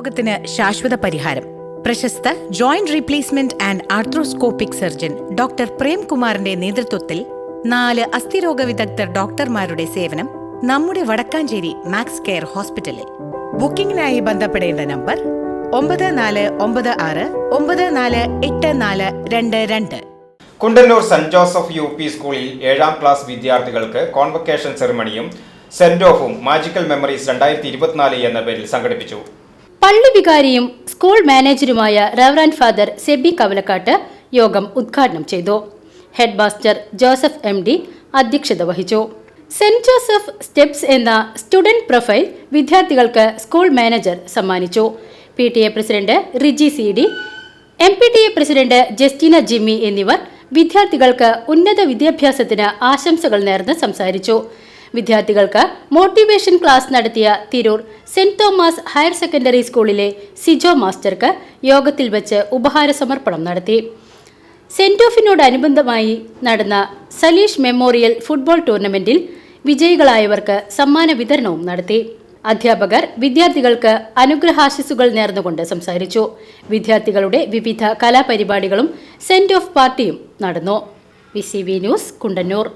രോഗത്തിന് ശാശ്വത പരിഹാരം. പ്രശസ്ത joint replacement and arthroscopic surgeon doctor പ്രേംകുമാറിന്റെ നേതൃത്വത്തിൽ നാല് അസ്ഥിരോഗ വിദഗ്ധർ ഡോക്ടർമാരുടെ സേവനം നമ്മുടെ വടക്കാഞ്ചേരി മാക്സ് കെയർ ഹോസ്പിറ്റലിൽ. ബുക്കിംഗിനായി ബന്ധപ്പെടേണ്ട നമ്പർ ഒമ്പത് നാല് ഒമ്പത് ആറ് ഒമ്പത് നാല് എട്ട് നാല് രണ്ട് രണ്ട്. Kundannoor saint Joseph U P സ്കൂളിൽ ഏഴാം ക്ലാസ് വിദ്യാർത്ഥികൾക്ക് കോൺവക്കേഷൻ സെറിമണിയും സെന്റ് ഓഫും മാജിക്കൽ മെമ്മറീസ് രണ്ടായിരത്തി ഇരുപത്തിനാല് എന്ന പേരിൽ സംഘടിപ്പിച്ചു. പള്ളി വികാരിയും സ്കൂൾ മാനേജരുമായ റവറാൻഡ് ഫാദർ സെബി കവലക്കാട്ട് യോഗം ഉദ്ഘാടനം ചെയ്തു. Head master Joseph M D അധ്യക്ഷത വഹിച്ചു. സെന്റ് ജോസഫ് സ്റ്റെപ്സ് എന്ന സ്റ്റുഡന്റ് പ്രൊഫൈൽ വിദ്യാർത്ഥികൾക്ക് സ്കൂൾ മാനേജർ സമ്മാനിച്ചു. P T A president Riji C D M P T A president Justina Jimmy എന്നിവർ വിദ്യാർത്ഥികൾക്ക് ഉന്നത വിദ്യാഭ്യാസത്തിന് ആശംസകൾ നേർന്ന് സംസാരിച്ചു. വിദ്യാർത്ഥികൾക്ക് മോട്ടിവേഷൻ ക്ലാസ് നടത്തിയ Tirur saint Thomas higher secondary സ്കൂളിലെ സിജോ മാസ്റ്റർക്ക് യോഗത്തിൽ വെച്ച് ഉപഹാര സമർപ്പണം നടത്തി. സെന്റ് ഓഫിനോടനുബന്ധമായി നടന്ന സലീഷ് മെമ്മോറിയൽ ഫുട്ബോൾ ടൂർണമെന്റിൽ വിജയികളായവർക്ക് സമ്മാന വിതരണവും നടത്തി. അധ്യാപകർ വിദ്യാർത്ഥികൾക്ക് അനുഗ്രഹാശിസുകൾ നേർന്നുകൊണ്ട് സംസാരിച്ചു. വിദ്യാർത്ഥികളുടെ വിവിധ കലാപരിപാടികളും സെന്റ് ഓഫ് പാർട്ടിയും നടന്നു. V news Kundannoor.